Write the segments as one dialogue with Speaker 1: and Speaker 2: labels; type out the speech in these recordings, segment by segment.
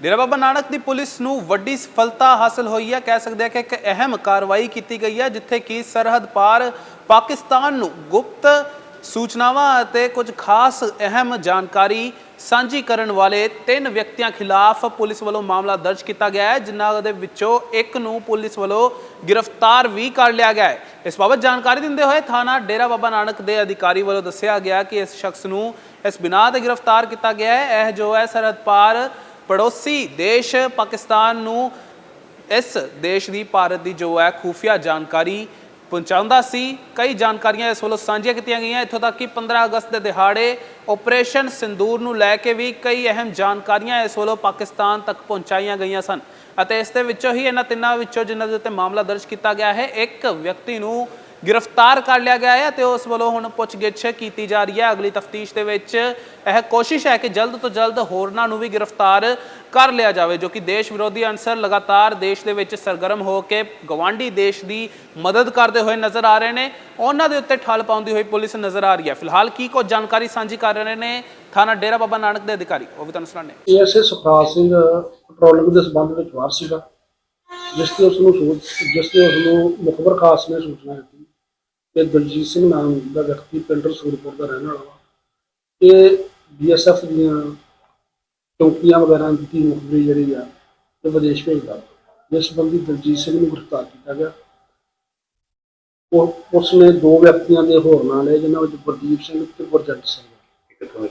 Speaker 1: ਡੇਰਾ ਬਾਬਾ ਨਾਨਕ ਦੀ police ਨੂੰ ਵੱਡੀ ਸਫਲਤਾ ਹਾਸਲ ਹੋਈ ਹੈ। ਕਹਿ ਸਕਦੇ ਹਾਂ ਕਿ ਇੱਕ ਅਹਿਮ ਕਾਰਵਾਈ ਕੀਤੀ ਗਈ ਹੈ, ਜਿੱਥੇ ਕਿ ਸਰਹੱਦ ਪਾਰ ਪਾਕਿਸਤਾਨ ਨੂੰ ਗੁਪਤ ਸੂਚਨਾਵਾਂ ਅਤੇ ਕੁਝ ਖਾਸ ਅਹਿਮ ਜਾਣਕਾਰੀ ਸਾਂਝੀ ਕਰਨ ਵਾਲੇ ਤਿੰਨ ਵਿਅਕਤੀਆਂ ਖਿਲਾਫ ਪੁਲਿਸ ਵੱਲੋਂ ਮਾਮਲਾ ਦਰਜ ਕੀਤਾ ਗਿਆ ਹੈ, ਜਿਨ੍ਹਾਂ ਦੇ ਵਿੱਚੋਂ ਇੱਕ ਨੂੰ ਪੁਲਿਸ ਵੱਲੋਂ ਗ੍ਰਿਫਤਾਰ ਵੀ ਕਰ ਲਿਆ ਗਿਆ ਹੈ। ਇਸ ਬਾਬਤ ਜਾਣਕਾਰੀ ਦਿੰਦੇ ਹੋਏ ਥਾਣਾ ਡੇਰਾ ਬਾਬਾ ਨਾਨਕ ਦੇ ਅਧਿਕਾਰੀ ਵੱਲੋਂ ਦੱਸਿਆ ਗਿਆ ਕਿ ਇਸ ਸ਼ਖਸ ਨੂੰ ਇਸ ਬਿਨਾਂ ਤੇ ਗ੍ਰਿਫਤਾਰ ਕੀਤਾ ਗਿਆ ਹੈ। ਇਹ ਜੋ ਹੈ, ਸਰਹੱਦ ਪਾਰ ਪੜੋਸੀ ਦੇਸ਼ ਪਾਕਿਸਤਾਨ ਨੂੰ ਇਸ ਦੇਸ਼ ਦੀ ਭਾਰਤ ਦੀ ਜੋ ਹੈ ਖੂਫੀਆ ਜਾਣਕਾਰੀ ਪਹੁੰਚਾਉਂਦਾ ਸੀ। ਕਈ ਜਾਣਕਾਰੀਆਂ ਇਸ ਵੱਲੋਂ ਸਾਂਝੀਆਂ ਕੀਤੀਆਂ ਗਈਆਂ। ਇੱਥੋਂ ਤੱਕ ਕਿ 15 ਅਗਸਤ ਦੇ ਦਿਹਾੜੇ ਆਪਰੇਸ਼ਨ ਸਿੰਦੂਰ ਨੂੰ ਲੈ ਕੇ ਵੀ ਕਈ ਅਹਿਮ ਜਾਣਕਾਰੀਆਂ ਇਸ ਵੱਲੋਂ ਪਾਕਿਸਤਾਨ ਤੱਕ ਪਹੁੰਚਾਈਆਂ ਗਈਆਂ ਸਨ। ਅਤੇ ਇਸ ਦੇ ਵਿੱਚੋਂ ਹੀ ਇਹਨਾਂ ਤਿੰਨਾਂ ਵਿੱਚੋਂ ਜਿਨ੍ਹਾਂ ਦੇ ਉੱਤੇ ਮਾਮਲਾ ਦਰਜ ਕੀਤਾ ਗਿਆ ਹੈ, ਇੱਕ ਵਿਅਕਤੀ ਨੂੰ ਗ੍ਰਿਫਤਾਰ ਕਰ ਲਿਆ ਗਿਆ ਹੈ ਤੇ ਉਸ ਵੱਲੋਂ ਹੁਣ ਪੁੱਛਗਿੱਛ ਕੀਤੀ ਜਾ ਰਹੀ ਹੈ। ਅਗਲੀ ਤਫਤੀਸ਼ ਦੇ ਵਿੱਚ ਇਹ ਕੋਸ਼ਿਸ਼ ਹੈ ਕਿ ਜਲਦ ਤੋਂ ਜਲਦ ਹੋਰਨਾਂ ਨੂੰ ਵੀ ਗ੍ਰਿਫਤਾਰ ਕਰ ਲਿਆ ਜਾਵੇ, ਜੋ ਕਿ ਦੇਸ਼ ਵਿਰੋਧੀ ਅਨਸਰ ਲਗਾਤਾਰ ਦੇਸ਼ ਦੇ ਵਿੱਚ ਸਰਗਰਮ ਹੋ ਕੇ ਗਵਾਂਢੀ ਦੇਸ਼ ਦੀ ਮਦਦ ਕਰਦੇ ਹੋਏ ਨਜ਼ਰ ਆ ਰਹੇ ਨੇ। ਉਹਨਾਂ ਦੇ ਉੱਤੇ ਠੱਲ ਪਾਉਂਦੀ ਹੋਈ ਪੁਲਿਸ ਨਜ਼ਰ ਆ ਰਹੀ ਹੈ। ਫਿਲਹਾਲ ਕੀ ਕੁਝ ਜਾਣਕਾਰੀ ਸਾਂਝੀ ਕਰ ਰਹੇ ਨੇ ਥਾਣਾ ਡੇਰਾ ਬਾਬਾ ਨਾਨਕ ਦੇ ਅਧਿਕਾਰੀ, ਉਹ ਵੀ ਤੁਹਾਨੂੰ ਸੁਣਾਣੇ
Speaker 2: ਏਐਸਏ ਸੁਖਰਾਜ ਸਿੰਘ ਪੈਟਰੋਲਿੰਗ ਦੇ ਸੰਬੰਧ ਵਿੱਚ ਬਾਹਰ ਸੀਗਾ, ਜਿਸ ਤੇ ਉਸ ਨੂੰ ਜਿਸ ਤੇ ਉਸ ਨੂੰ ਮੁਖਬਰ ਖਾਸ ਨੇ ਸੂਚਨਾ ਦਿੱਤੀ। ਕਿ ਦਲਜੀਤ ਸਿੰਘ ਨਾਮ ਦਾ ਵਿਅਕਤੀ ਪਿੰਡ ਰਸੂਲਪੁਰ ਦਾ ਰਹਿਣ ਵਾਲਾ ਵਾ। ਇਹ ਬੀਐਸਐਫ ਦੀਆਂ ਚੌਕੀਆਂ ਵਗੈਰਾ ਦੀ ਮੁਖਬਰੀ ਜਿਹੜੀ ਆ ਤੇ ਵਿਦੇਸ਼ ਭੇਜਦਾ। ਜਿਸ ਸੰਬੰਧੀ ਦਲਜੀਤ ਸਿੰਘ ਨੂੰ ਗ੍ਰਿਫਤਾਰ ਕੀਤਾ ਗਿਆ। ਉਹ ਉਸ ਨੇ ਦੋ ਵਿਅਕਤੀਆਂ ਦੇ ਹੋਰ ਨਾਂ ਲਏ ਜਿਨ੍ਹਾਂ ਵਿੱਚ ਗੁਰਦੀਪ ਸਿੰਘ ਤੇ ਗੁਰਜੰਟ ਸਿੰਘ।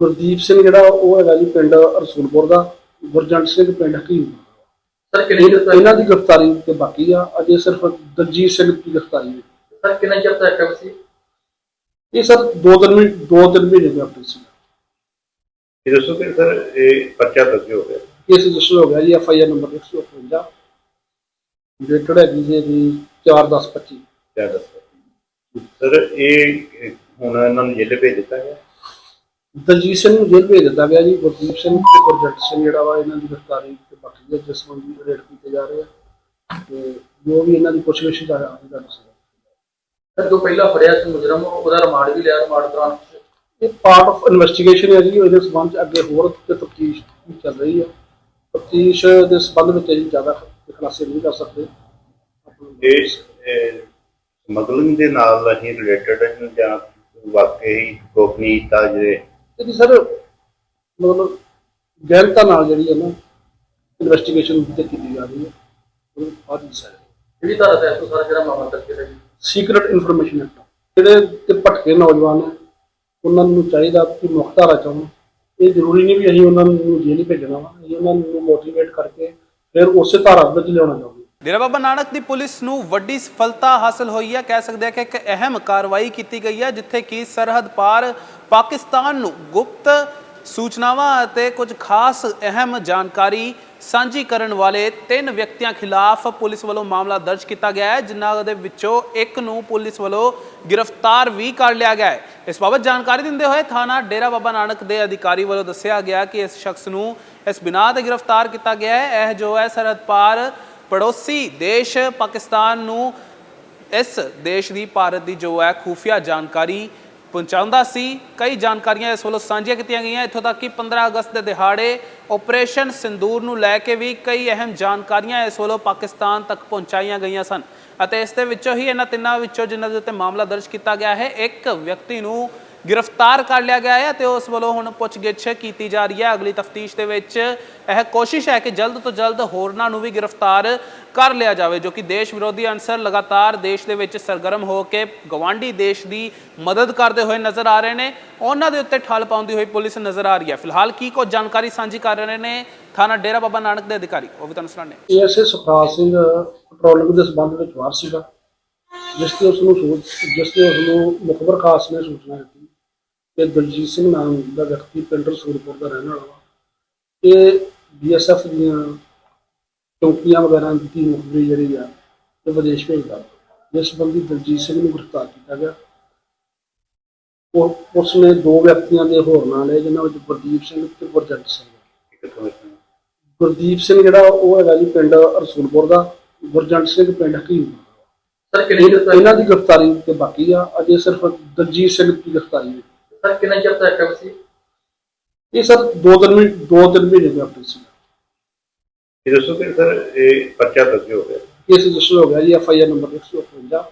Speaker 2: ਗੁਰਦੀਪ ਸਿੰਘ ਜਿਹੜਾ ਉਹ ਹੈਗਾ ਜੀ ਪਿੰਡ ਰਸੂਲਪੁਰ ਦਾ ਗੁਰਜੰਟ ਸਿੰਘ ਪਿੰਡ ਹਕੀਮ
Speaker 3: ਸਰ ਤੱਕ
Speaker 2: ਇਹਨਾਂ ਦੀ ਗ੍ਰਿਫਤਾਰੀ ਤੇ ਬਾਕੀ ਆ। ਅਜੇ ਸਿਰਫ ਦਲਜੀਤ ਸਿੰਘ ਦੀ ਗ੍ਰਿਫਤਾਰੀ ਹੋਈ।
Speaker 3: ਸਰ ਕਿੰਨੇ ਚਿਰ ਤੱਕ ਐਕਟਿਵ ਸੀ?
Speaker 2: ਇਹ ਸਰ ਦੋ ਤਿੰਨ ਮਹੀਨੇ ਦੋ ਤਿੰਨ ਮਹੀਨੇ ਦਾ ਆਪਰੇਸ਼ਨ ਸੀ।
Speaker 4: ਇਹ ਦੱਸੋ ਕਿ ਸਰ ਇਹ ਪਰਚਾ ਦਰਜ ਹੋ ਗਿਆ।
Speaker 2: ਕੇਸ ਰਜਿਸਟਰ ਹੋ ਗਿਆ ਜੀ F I R number 158 dated ਹੈਗੀ ਜੀ ਇਹਦੀ 4/10/25
Speaker 4: ਕਿਆ ਦੱਸੋ ਸਰ ਇਹ ਇਹ ਹੁਣ ਇਹਨਾਂ ਨੂੰ ਜੇਲ੍ਹ ਭੇਜ ਦਿੱਤਾ ਗਿਆ?
Speaker 2: ਦਲਜੀਤ ਸਿੰਘ ਨੂੰ ਜੇਲ੍ਹ ਭੇਜ ਦਿੱਤਾ ਗਿਆ ਜੀ ਗੁਰਦੀਪ ਸਿੰਘ ਤੇ ਗੁਰਜੰਟ ਸਿੰਘ ਜਿਹੜਾ ਵਾ ਇਹਨਾਂ ਦੀ ਗ੍ਰਿਫਤਾਰੀ ਤੇ ਬਾਕੀ ਦੇ ਜਿਸ ਸੰਬੰਧੀ ਰੇਡ ਕੀਤੇ ਜਾ ਰਹੇ ਆ। ਤੇ ਜੋ ਵੀ ਇਹਨਾਂ ਦੀ ਪੁੱਛਗਿੱਛ ਦਾ ਆ ਉਹਦਾ ਦੱਸੋ।
Speaker 3: ਸਰ ਜੋ ਪਹਿਲਾਂ ਫੜਿਆ ਸੀ ਮੁਜਰਮ ਉਹਦਾ ਰਿਮਾਂਡ ਵੀ ਲਿਆ ਰਿਮਾਂਡ ਦੌਰਾਨ
Speaker 2: ਇਹ ਪਾਰਟ ਆਫ ਇਨਵੈਸਟੀਗੇਸ਼ਨ ਹੈ ਜੀ ਇਹਦੇ ਸੰਬੰਧ 'ਚ ਅੱਗੇ ਹੋਰ ਤਫਤੀਸ਼ ਚੱਲ ਰਹੀ ਹੈ। ਤਫਤੀਸ਼ ਦੇ ਸੰਬੰਧ ਵਿੱਚ ਅਸੀਂ ਜ਼ਿਆਦਾ ਖੁਲਾਸੇ ਨਹੀਂ ਕਰ ਸਕਦੇ।
Speaker 4: ਸਮਗਲਿੰਗ ਦੇ ਨਾਲ ਅਸੀਂ ਰਿਲੇਟਡ ਜਾਂ ਵਾਕਈ ਗੋਪਨੀਯਤਾ ਜਿਹੜੇ
Speaker 2: ਇਹਦੀ ਸਰ ਮਤਲਬ ਗਹਿਨਤਾ ਨਾਲ ਜਿਹੜੀ ਹੈ ਨਾ ਇਨਵੈਸਟੀਗੇਸ਼ਨ ਤੇ ਕੀਤੀ ਜਾ ਰਹੀ ਹੈ। ਉਹ ਬਾਅਦ ਵਿੱਚ ਹੈ
Speaker 3: ਜਿਹੜੀ ਧਾਰਾ ਤਹਿਤ ਤੋਂ ਸਾਰਾ ਜਿਹੜਾ ਮਾਮਲਾ ਦਰਜ ਕੀਤਾ ਜੀ
Speaker 2: ਸੀਕ੍ਰੀਟ ਇਨਫੋਰਮੇਸ਼ਨ ਐਕਟ ਜਿਹੜੇ ਤੇ ਭਟਕੇ ਨੌਜਵਾਨ ਹੈ ਉਹਨਾਂ ਨੂੰ ਚਾਹੀਦਾ ਕਿ ਮੁਖਤਾਰਾ ਚਾਹਣ ਇਹ ਜ਼ਰੂਰੀ ਨਹੀਂ ਵੀ ਅਸੀਂ ਉਹਨਾਂ ਨੂੰ ਜੇਲ੍ਹ ਭੇਜਣਾ ਵਾ। ਅਸੀਂ ਉਹਨਾਂ ਨੂੰ ਮੋਟੀਵੇਟ ਕਰਕੇ ਫਿਰ ਉਸੇ ਧਾਰਾ ਵਿੱਚ ਲਿਆਉਣਾ ਚਾਹੁੰਦੇ
Speaker 1: ਡੇਰਾ ਬਾਬਾ ਨਾਨਕ ਦੀ ਪੁਲਿਸ ਨੂੰ ਵੱਡੀ ਸਫਲਤਾ ਹਾਸਲ ਹੋਈ ਹੈ। ਕਹਿ ਸਕਦੇ ਹਾਂ ਕਿ ਇੱਕ ਅਹਿਮ ਕਾਰਵਾਈ ਕੀਤੀ ਗਈ ਹੈ, ਜਿੱਥੇ ਕਿ ਸਰਹੱਦ ਪਾਰ ਪਾਕਿਸਤਾਨ ਨੂੰ ਗੁਪਤ ਸੂਚਨਾਵਾਂ ਅਤੇ ਕੁਝ ਖਾਸ ਅਹਿਮ ਜਾਣਕਾਰੀ ਸਾਂਝੀ ਕਰਨ ਵਾਲੇ ਤਿੰਨ ਵਿਅਕਤੀਆਂ ਖਿਲਾਫ ਪੁਲਿਸ ਵੱਲੋਂ ਮਾਮਲਾ ਦਰਜ ਕੀਤਾ ਗਿਆ ਹੈ, ਜਿਨ੍ਹਾਂ ਦੇ ਵਿੱਚੋਂ ਇੱਕ ਨੂੰ ਪੁਲਿਸ ਵੱਲੋਂ ਗ੍ਰਿਫਤਾਰ ਵੀ ਕਰ ਲਿਆ ਗਿਆ ਹੈ। ਇਸ ਬਾਬਤ ਜਾਣਕਾਰੀ ਦਿੰਦੇ ਹੋਏ ਥਾਣਾ ਡੇਰਾ ਬਾਬਾ ਨਾਨਕ ਦੇ ਅਧਿਕਾਰੀ ਵੱਲੋਂ ਦੱਸਿਆ ਗਿਆ ਕਿ ਇਸ ਸ਼ਖਸ ਨੂੰ ਇਸ ਬਿਨਾਂ ਤੇ ਗ੍ਰਿਫਤਾਰ ਕੀਤਾ ਗਿਆ ਹੈ। ਇਹ ਜੋ ਹੈ, ਸਰਹੱਦ ਪਾਰ ਪੜੋਸੀ ਦੇਸ਼ ਪਾਕਿਸਤਾਨ ਨੂੰ ਇਸ ਦੇਸ਼ ਦੀ ਭਾਰਤ ਦੀ ਜੋ ਹੈ, ਖੂਫੀਆ ਜਾਣਕਾਰੀ ਪਹੁੰਚਾਉਂਦਾ ਸੀ, ਕਈ ਜਾਣਕਾਰੀਆਂ ਇਸ ਵੱਲੋਂ ਸਾਂਝੀਆਂ ਕੀਤੀਆਂ ਗਈਆਂ। ਇੱਥੋਂ ਤੱਕ ਕਿ 15 ਅਗਸਤ ਦੇ ਦਿਹਾੜੇ ਆਪਰੇਸ਼ਨ ਸਿੰਦੂਰ ਨੂੰ ਲੈ ਕੇ ਵੀ ਕਈ ਅਹਿਮ ਜਾਣਕਾਰੀਆਂ ਇਸ ਵੱਲੋਂ ਪਾਕਿਸਤਾਨ ਤੱਕ ਪਹੁੰਚਾਈਆਂ ਗਈਆਂ ਸਨ। ਅਤੇ ਇਸ ਦੇ ਵਿੱਚੋਂ ਹੀ ਇਹਨਾਂ ਤਿੰਨਾਂ ਵਿੱਚੋਂ ਜਿਨ੍ਹਾਂ ਦੇ ਉੱਤੇ ਮਾਮਲਾ ਦਰਜ ਕੀਤਾ ਗਿਆ ਹੈ, ਇੱਕ ਵਿਅਕਤੀ ਨੂੰ ਗ੍ਰਿਫਤਾਰ ਕਰ ਲਿਆ ਗਿਆ ਹੈ ਤੇ ਉਸ ਵੱਲੋਂ ਹੁਣ ਪੁੱਛਗਿੱਛ ਕੀਤੀ ਜਾ ਰਹੀ ਹੈ। ਅਗਲੀ ਤਫਤੀਸ਼ ਦੇ ਵਿੱਚ ਇਹ ਕੋਸ਼ਿਸ਼ ਹੈ ਕਿ ਜਲਦ ਤੋਂ ਜਲਦ ਹੋਰਨਾਂ ਨੂੰ ਵੀ ਗ੍ਰਿਫਤਾਰ ਕਰ ਲਿਆ ਜਾਵੇ, ਜੋ ਕਿ ਦੇਸ਼ ਵਿਰੋਧੀ ਅਨਸਰ ਲਗਾਤਾਰ ਦੇਸ਼ ਦੇ ਵਿੱਚ ਸਰਗਰਮ ਹੋ ਕੇ ਗਵਾਂਢੀ ਦੇਸ਼ ਦੀ ਮਦਦ ਕਰਦੇ ਹੋਏ ਨਜ਼ਰ ਆ ਰਹੇ ਨੇ। ਉਹਨਾਂ ਦੇ ਉੱਤੇ ਠੱਲ ਪਾਉਂਦੀ ਹੋਈ ਪੁਲਿਸ ਨਜ਼ਰ ਆ ਰਹੀ ਹੈ। ਫਿਲਹਾਲ ਕੀ ਕੁਝ ਜਾਣਕਾਰੀ ਸਾਂਝੀ ਕਰ ਰਹੇ ਨੇ ਥਾਣਾ ਡੇਰਾ ਬਾਬਾ ਨਾਨਕ ਦੇ ਅਧਿਕਾਰੀ, ਉਹ ਵੀ ਤੁਹਾਨੂੰ ਸੁਣਾਣੇ
Speaker 2: ਏਐਸਏ ਸੁਖਰਾਜ ਸਿੰਘ ਪੈਟਰੋਲਿੰਗ ਦੇ ਸੰਬੰਧ ਵਿੱਚ ਬਾਹਰ ਸੀਗਾ, ਜਿਸ ਤੇ ਉਸ ਨੂੰ ਜਿਸ ਤੇ ਉਸ ਨੂੰ ਮੁਖਬਰ ਖਾਸ ਨੇ ਸੂਚਨਾ ਦਿੱਤੀ। ਕਿ ਦਲਜੀਤ ਸਿੰਘ ਨਾਮ ਦਾ ਵਿਅਕਤੀ ਪਿੰਡ ਰਸੂਲਪੁਰ ਦਾ ਰਹਿਣ ਵਾਲਾ ਵਾ। ਇਹ ਬੀਐਸਐਫ ਦੀਆਂ ਚੌਕੀਆਂ ਵਗੈਰਾ ਦੀ ਮੁਖਬਰੀ ਜਿਹੜੀ ਆ ਤੇ ਵਿਦੇਸ਼ ਭੇਜਦਾ। ਜਿਸ ਸੰਬੰਧੀ ਦਲਜੀਤ ਸਿੰਘ ਨੂੰ ਗ੍ਰਿਫਤਾਰ ਕੀਤਾ ਗਿਆ। ਉਹ ਉਸ ਨੇ ਦੋ ਵਿਅਕਤੀਆਂ ਦੇ ਹੋਰ ਨਾਂ ਲਏ ਜਿਨ੍ਹਾਂ ਵਿੱਚ ਗੁਰਦੀਪ ਸਿੰਘ ਤੇ ਗੁਰਜੰਟ ਸਿੰਘ। ਗੁਰਦੀਪ ਸਿੰਘ ਜਿਹੜਾ ਉਹ ਹੈਗਾ ਜੀ ਪਿੰਡ ਰਸੂਲਪੁਰ ਦਾ ਗੁਰਜੰਟ ਸਿੰਘ ਪਿੰਡ ਹਕੀਮ।
Speaker 3: ਸਰ ਤੱਕ
Speaker 2: ਇਹਨਾਂ ਦੀ ਗ੍ਰਿਫਤਾਰੀ ਤੇ ਬਾਕੀ ਆ। ਅਜੇ ਸਿਰਫ ਦਲਜੀਤ ਸਿੰਘ ਦੀ ਗ੍ਰਿਫਤਾਰੀ ਹੋਈ।
Speaker 3: ਸਰ ਕਿੰਨੇ ਚਿਰ ਤੱਕ ਐਕਟਿਵ ਸੀ?
Speaker 2: ਇਹ ਸਰ ਦੋ ਤਿੰਨ ਮਹੀਨੇ ਦੋ ਤਿੰਨ ਮਹੀਨੇ ਦਾ ਆਪਰੇਸ਼ਨ ਸੀ।
Speaker 4: ਇਹ ਦੱਸੋ ਕਿ ਸਰ ਇਹ ਪਰਚਾ ਦਰਜ ਹੋ ਗਿਆ।
Speaker 2: ਕੇਸ ਰਜਿਸਟਰ ਹੋ ਗਿਆ ਜੀ F I R number 158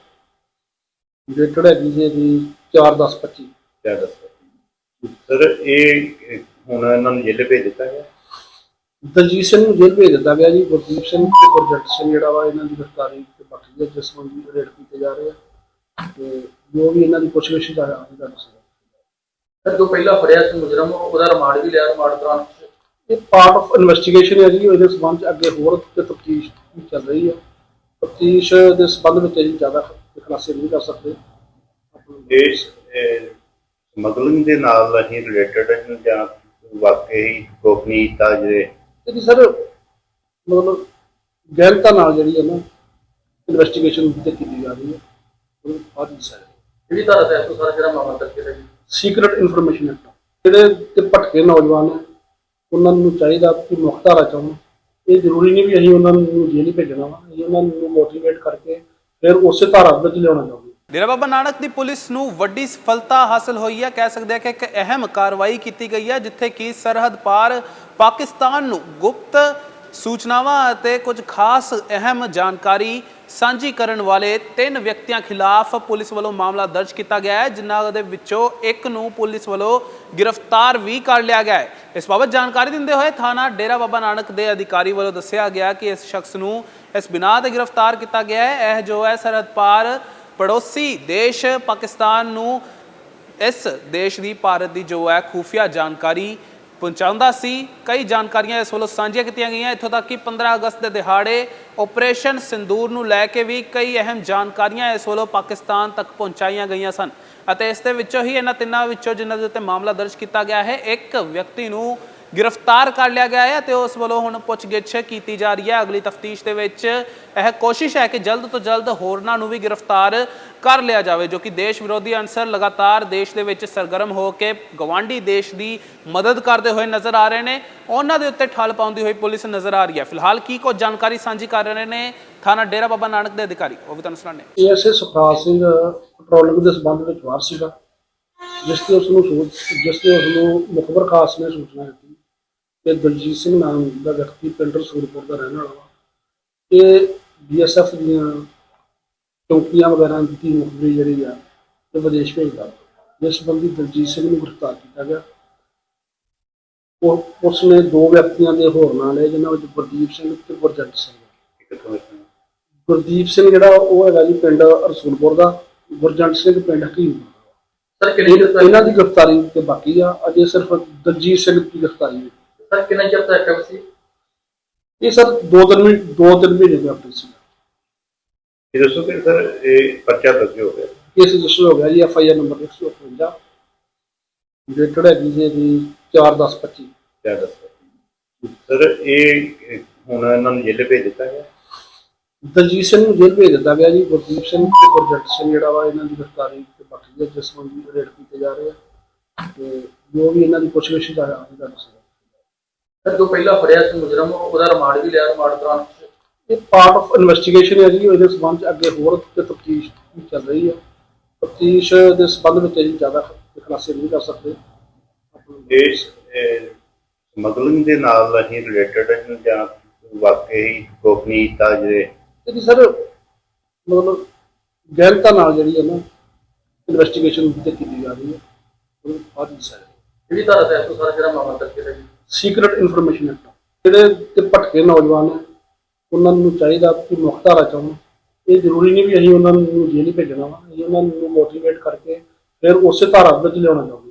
Speaker 2: dated ਹੈਗੀ ਜੀ ਇਹਦੀ 4/10/25
Speaker 4: ਕਿਆ ਦੱਸੋ ਸਰ ਇਹ ਇਹ ਹੁਣ ਇਹਨਾਂ ਨੂੰ ਜੇਲੇ ਭੇਜ ਦਿੱਤਾ ਗਿਆ?
Speaker 2: ਦਲਜੀਤ ਸਿੰਘ ਨੂੰ ਜੇਲ੍ਹ ਭੇਜ ਦਿੱਤਾ ਗਿਆ ਜੀ ਗੁਰਦੀਪ ਸਿੰਘ ਤੇ ਗੁਰਜੰਟ ਸਿੰਘ ਜਿਹੜਾ ਵਾ ਇਹਨਾਂ ਦੀ ਗ੍ਰਿਫਤਾਰੀ ਤੇ ਬਾਕੀ ਦੇ ਜਿਸ ਸੰਬੰਧੀ ਰੇਡ ਕੀਤੇ ਜਾ ਰਹੇ ਆ। ਤੇ ਜੋ ਵੀ ਇਹਨਾਂ ਦੀ ਪੁੱਛਗਿੱਛ ਦਾ ਆ ਉਹਦਾ ਦੱਸੋ
Speaker 3: ਸਰ ਜੋ ਪਹਿਲਾਂ ਫੜਿਆ ਸੀ ਮੁਜਰਮ ਉਹਦਾ ਰਿਮਾਂਡ ਵੀ ਲਿਆ ਰਿਮਾਂਡ ਦੌਰਾਨ
Speaker 2: ਇਹ ਪਾਰਟ ਆਫ ਇਨਵੈਸਟੀਗੇਸ਼ਨ ਹੈ ਜੀ ਇਹਦੇ ਸੰਬੰਧ 'ਚ ਅੱਗੇ ਹੋਰ ਤਫਤੀਸ਼ ਚੱਲ ਰਹੀ ਹੈ। ਤਫਤੀਸ਼ ਦੇ ਸੰਬੰਧ ਵਿੱਚ ਅਸੀਂ ਜ਼ਿਆਦਾ ਖੁਲਾਸੇ ਨਹੀਂ ਕਰ ਸਕਦੇ।
Speaker 4: ਇਹ ਸਮਗਲਿੰਗ ਦੇ ਨਾਲ ਅਸੀਂ ਰਿਲੇਟਡ ਜਾਂ ਵਾਕਈ ਗੋਪਨੀਯਤਾ ਜਿਹੜੇ
Speaker 2: ਇਹਦੀ ਸਰ ਮਤਲਬ ਗਹਿਨਤਾ ਨਾਲ ਜਿਹੜੀ ਹੈ ਨਾ ਇਨਵੈਸਟੀਗੇਸ਼ਨ ਤੇ ਕੀਤੀ ਜਾ ਰਹੀ ਹੈ। ਉਹ ਬਾਅਦ ਵਿੱਚ ਹੈ
Speaker 3: ਜਿਹੜੀ ਧਾਰਾ ਤਹਿਤ ਤੋਂ ਸਾਰਾ ਜਿਹੜਾ ਮਾਮਲਾ ਕੀਤਾ ਜੀ
Speaker 2: ਸੀਕ੍ਰੀਟ ਇਨਫੋਰਮੇਸ਼ਨ ਐਕਟ ਜਿਹੜੇ ਤੇ ਭਟਕੇ ਨੌਜਵਾਨ ਹੈ ਉਹਨਾਂ ਨੂੰ ਚਾਹੀਦਾ ਕਿ ਮੁਖਤਾਰਾ ਚਾਹਣ ਇਹ ਜ਼ਰੂਰੀ ਨਹੀਂ ਵੀ ਅਸੀਂ ਉਹਨਾਂ ਨੂੰ ਜੇਲ੍ਹ ਹੀ ਭੇਜਣਾ ਵਾ, ਅਸੀਂ ਉਹਨਾਂ ਨੂੰ ਮੋਟੀਵੇਟ ਕਰਕੇ ਫਿਰ ਉਸੇ ਧਾਰਾ ਵਿੱਚ ਲਿਆਉਣਾ ਚਾਹੁੰਦੇ
Speaker 1: ਡੇਰਾ ਬਾਬਾ ਨਾਨਕ ਦੀ ਪੁਲਿਸ ਨੂੰ ਵੱਡੀ ਸਫਲਤਾ ਹਾਸਲ ਹੋਈ ਹੈ। ਕਹਿ ਸਕਦੇ ਹਾਂ ਕਿ ਇੱਕ ਅਹਿਮ ਕਾਰਵਾਈ ਕੀਤੀ ਗਈ ਹੈ, ਜਿੱਥੇ ਕਿ ਸਰਹੱਦ ਪਾਰ ਪਾਕਿਸਤਾਨ ਨੂੰ ਗੁਪਤ ਸੂਚਨਾਵਾਂ ਅਤੇ ਕੁਝ ਖਾਸ ਅਹਿਮ ਜਾਣਕਾਰੀ ਸਾਂਝੀ ਕਰਨ ਵਾਲੇ ਤਿੰਨ ਵਿਅਕਤੀਆਂ ਖਿਲਾਫ ਪੁਲਿਸ ਵੱਲੋਂ ਮਾਮਲਾ ਦਰਜ ਕੀਤਾ ਗਿਆ ਹੈ, ਜਿਨ੍ਹਾਂ ਦੇ ਵਿੱਚੋਂ ਇੱਕ ਨੂੰ ਪੁਲਿਸ ਵੱਲੋਂ ਗ੍ਰਿਫਤਾਰ ਵੀ ਕਰ ਲਿਆ ਗਿਆ ਹੈ। ਇਸ ਬਾਬਤ ਜਾਣਕਾਰੀ ਦਿੰਦੇ ਹੋਏ ਥਾਣਾ ਡੇਰਾ ਬਾਬਾ ਨਾਨਕ ਦੇ ਅਧਿਕਾਰੀ ਵੱਲੋਂ ਦੱਸਿਆ ਗਿਆ ਕਿ ਇਸ ਸ਼ਖਸ ਨੂੰ ਇਸ ਬਿਨਾਂ ਤੇ ਗ੍ਰਿਫਤਾਰ ਕੀਤਾ ਗਿਆ ਹੈ। ਇਹ ਜੋ ਹੈ, ਸਰਹੱਦ ਪਾਰ ਪੜੋਸੀ ਦੇਸ਼ ਪਾਕਿਸਤਾਨ ਨੂੰ ਇਸ ਦੇਸ਼ ਦੀ ਭਾਰਤ ਦੀ ਜੋ ਹੈ, ਖੂਫੀਆ ਜਾਣਕਾਰੀ ਪਹੁੰਚਾਉਂਦਾ ਸੀ, ਕਈ ਜਾਣਕਾਰੀਆਂ ਇਸ ਵੱਲੋਂ ਸਾਂਝੀਆਂ ਕੀਤੀਆਂ ਗਈਆਂ। ਇੱਥੋਂ ਤੱਕ ਕਿ 15 ਅਗਸਤ ਦੇ ਦਿਹਾੜੇ ਆਪਰੇਸ਼ਨ ਸਿੰਦੂਰ ਨੂੰ ਲੈ ਕੇ ਵੀ ਕਈ ਅਹਿਮ ਜਾਣਕਾਰੀਆਂ ਇਸ ਵੱਲੋਂ ਪਾਕਿਸਤਾਨ ਤੱਕ ਪਹੁੰਚਾਈਆਂ ਗਈਆਂ ਸਨ। ਅਤੇ ਇਸ ਦੇ ਵਿੱਚੋਂ ਹੀ ਇਹਨਾਂ ਤਿੰਨਾਂ ਵਿੱਚੋਂ ਜਿਨ੍ਹਾਂ ਦੇ ਉੱਤੇ ਮਾਮਲਾ ਦਰਜ ਕੀਤਾ ਗਿਆ ਹੈ, ਇੱਕ ਵਿਅਕਤੀ ਨੂੰ ਗ੍ਰਿਫਤਾਰ ਕਰ ਲਿਆ ਗਿਆ ਹੈ ਤੇ ਉਸ ਵੱਲੋਂ ਹੁਣ ਪੁੱਛਗਿੱਛ ਕੀਤੀ ਜਾ ਰਹੀ ਹੈ। ਅਗਲੀ ਤਫਤੀਸ਼ ਦੇ ਵਿੱਚ ਇਹ ਕੋਸ਼ਿਸ਼ ਹੈ ਕਿ ਜਲਦ ਤੋਂ ਜਲਦ ਹੋਰਨਾਂ ਨੂੰ ਵੀ ਗ੍ਰਿਫਤਾਰ ਕਰ ਲਿਆ ਜਾਵੇ, ਜੋ ਕਿ ਦੇਸ਼ ਵਿਰੋਧੀ ਅਨਸਰ ਲਗਾਤਾਰ ਦੇਸ਼ ਦੇ ਵਿੱਚ ਸਰਗਰਮ ਹੋ ਕੇ ਗਵਾਂਢੀ ਦੇਸ਼ ਦੀ ਮਦਦ ਕਰਦੇ ਹੋਏ ਨਜ਼ਰ ਆ ਰਹੇ ਨੇ। ਉਹਨਾਂ ਦੇ ਉੱਤੇ ਠੱਲ ਪਾਉਂਦੀ ਹੋਈ ਪੁਲਿਸ ਨਜ਼ਰ ਆ ਰਹੀ ਹੈ। ਫਿਲਹਾਲ ਕੀ ਕੁਝ ਜਾਣਕਾਰੀ ਸਾਂਝੀ ਕਰ ਰਹੇ ਨੇ ਥਾਣਾ ਡੇਰਾ ਬਾਬਾ ਨਾਨਕ ਦੇ ਅਧਿਕਾਰੀ, ਉਹ ਵੀ ਤੁਹਾਨੂੰ ਸੁਣਾਣੇ
Speaker 2: ਏਐਸਏ ਸੁਖਰਾਜ ਸਿੰਘ ਪੈਟਰੋਲਿੰਗ ਦੇ ਸੰਬੰਧ ਵਿੱਚ ਵਾਰ ਸੀਗਾ, ਜਿਸ ਤੇ ਉਸ ਨੂੰ ਜਿਸ ਤੇ ਉਸ ਨੂੰ ਮੁਖਬਰ ਖਾਸ ਨੇ ਸੂਚਨਾ ਦਿੱਤੀ ਕਿ ਦਲਜੀਤ ਸਿੰਘ ਨਾਮ ਦਾ ਵਿਅਕਤੀ ਪਿੰਡ ਰਸੂਲਪੁਰ ਦਾ ਰਹਿਣ ਵਾਲਾ ਵਾ। ਇਹ ਬੀਐਸਐਫ ਦੀਆਂ ਚੌਕੀਆਂ ਵਗੈਰਾ ਦੀ ਮੁਖਬਰੀ ਜਿਹੜੀ ਆ ਤੇ ਵਿਦੇਸ਼ ਭੇਜਦਾ ਵਾ। ਜਿਸ ਸੰਬੰਧੀ ਦਲਜੀਤ ਸਿੰਘ ਨੂੰ ਗ੍ਰਿਫਤਾਰ ਕੀਤਾ ਗਿਆ ਉਹ ਉਸ ਨੇ ਦੋ ਵਿਅਕਤੀਆਂ ਦੇ ਹੋਰ ਨਾਂ ਲਏ ਜਿਨ੍ਹਾਂ ਵਿੱਚ ਗੁਰਦੀਪ ਸਿੰਘ ਤੇ ਗੁਰਜੰਟ ਸਿੰਘ? ਗੁਰਦੀਪ ਸਿੰਘ ਜਿਹੜਾ ਉਹ ਹੈਗਾ ਜੀ ਪਿੰਡ ਰਸੂਲਪੁਰ ਦਾ ਗੁਰਜੰਟ ਸਿੰਘ ਪਿੰਡ ਹਕੀਮ
Speaker 3: ਸਰ ਤੱਕ
Speaker 2: ਇਹਨਾਂ ਦੀ ਗ੍ਰਿਫਤਾਰੀ ਤੇ ਬਾਕੀ ਆ ਅਜੇ ਸਿਰਫ ਦਲਜੀਤ ਸਿੰਘ ਦੀ ਗ੍ਰਿਫਤਾਰੀ ਹੋਈ।
Speaker 3: ਸਰ ਕਿੰਨੇ ਚਿਰ ਤੱਕ ਸੀ
Speaker 2: ਇਹ ਸਰ ਦੋ ਤਿੰਨ ਮਹੀਨੇ ਦੋ ਤਿੰਨ ਮਹੀਨੇ ਦੇ ਆਪਰੇਟ ਸੀ
Speaker 4: ਇਹ ਦੱਸੋ ਕਿ ਸਰ ਇਹ ਪਰਚਾ ਦਰਜ ਹੋ ਗਿਆ।
Speaker 2: ਕੇਸ ਰਜਿਸਟਰ ਹੋ ਗਿਆ ਜੀ F I R number 158 dated ਹੈਗੀ ਜੀ ਇਹਦੀ 4/10/25
Speaker 4: ਕਿਆ ਦੱਸੋ ਸਰ ਇਹ ਹੁਣ ਇਹਨਾਂ ਨੂੰ ਜੇਲੇ ਭੇਜ ਦਿੱਤਾ ਗਿਆ?
Speaker 2: ਦਲਜੀਤ ਸਿੰਘ ਨੂੰ ਜੇਲ੍ਹ ਭੇਜ ਦਿੱਤਾ ਗਿਆ ਜੀ ਗੁਰਦੀਪ ਸਿੰਘ ਤੇ ਗੁਰਜੰਟ ਸਿੰਘ ਜਿਹੜਾ ਵਾ ਇਹਨਾਂ ਦੀ ਗ੍ਰਿਫਤਾਰੀ ਤੇ ਬਾਕੀ ਦੇ ਜਿਸ ਸੰਬੰਧੀ ਰੇਡ ਕੀਤੇ ਜਾ ਰਹੇ ਆ। ਤੇ ਜੋ ਵੀ ਇਹਨਾਂ ਦੀ ਪੁੱਛਗਿੱਛ ਦਾ ਆ ਉਹਦਾ ਦੱਸੋ
Speaker 3: ਸਰ ਜੋ ਪਹਿਲਾਂ ਫੜਿਆ ਸੀ ਮੁਜਰਮ ਉਹਦਾ ਰਿਮਾਂਡ ਵੀ ਲਿਆ ਰਿਮਾਂਡ ਦੌਰਾਨ
Speaker 2: ਇਹ ਪਾਰਟ ਆਫ ਇਨਵੈਸਟੀਗੇਸ਼ਨ ਹੈ ਜੀ ਇਹਦੇ ਸੰਬੰਧ 'ਚ ਅੱਗੇ ਹੋਰ ਤੇ ਤਫਤੀਸ਼ ਚੱਲ ਰਹੀ ਹੈ। ਤਫਤੀਸ਼ ਦੇ ਸੰਬੰਧ ਵਿੱਚ ਅਸੀਂ ਜ਼ਿਆਦਾ ਖੁਲਾਸੇ ਨਹੀਂ ਕਰ ਸਕਦੇ।
Speaker 4: ਇਹ ਸਮਗਲਿੰਗ ਦੇ ਨਾਲ ਅਸੀਂ ਰਿਲੇਟਡ ਜਾਂ ਵਾਕਈ ਗੋਪਨੀਯਤਾ ਜਿਹੜੇ
Speaker 2: ਇਹਦੀ ਸਰ ਮਤਲਬ ਗਹਿਨਤਾ ਨਾਲ ਜਿਹੜੀ ਹੈ ਨਾ ਇਨਵੈਸਟੀਗੇਸ਼ਨ ਤੇ ਕੀਤੀ ਜਾ ਰਹੀ ਹੈ। ਉਹ ਬਾਅਦ ਵਿੱਚ
Speaker 3: ਜਿਹੜੀ ਧਾਰਾ ਤਹਿਤ ਤੋਂ ਸਾਰਾ ਜਿਹੜਾ ਮਾਮਲਾ ਜੀ।
Speaker 2: ਸੀਕ੍ਰੀਟ ਇਨਫੋਰਮੇਸ਼ਨ ਐਕਟ ਜਿਹੜੇ ਤੇ ਭਟਕੇ ਨੌਜਵਾਨ ਹੈ। ਉਹਨਾਂ ਨੂੰ ਚਾਹੀਦਾ ਕਿ ਮੁਖਤਾਰਾ ਚਾਹੁੰ ਇਹ ਜ਼ਰੂਰੀ ਨਹੀਂ ਵੀ ਅਸੀਂ ਉਹਨਾਂ ਨੂੰ ਜੇਲ੍ਹ ਹੀ ਭੇਜਣਾ ਵਾ, ਅਸੀਂ ਉਹਨਾਂ ਨੂੰ ਮੋਟੀਵੇਟ ਕਰਕੇ ਫਿਰ ਉਸੇ ਧਾਰਾ ਵਿੱਚ ਲਿਆਉਣਾ ਚਾਹੁੰਦੇ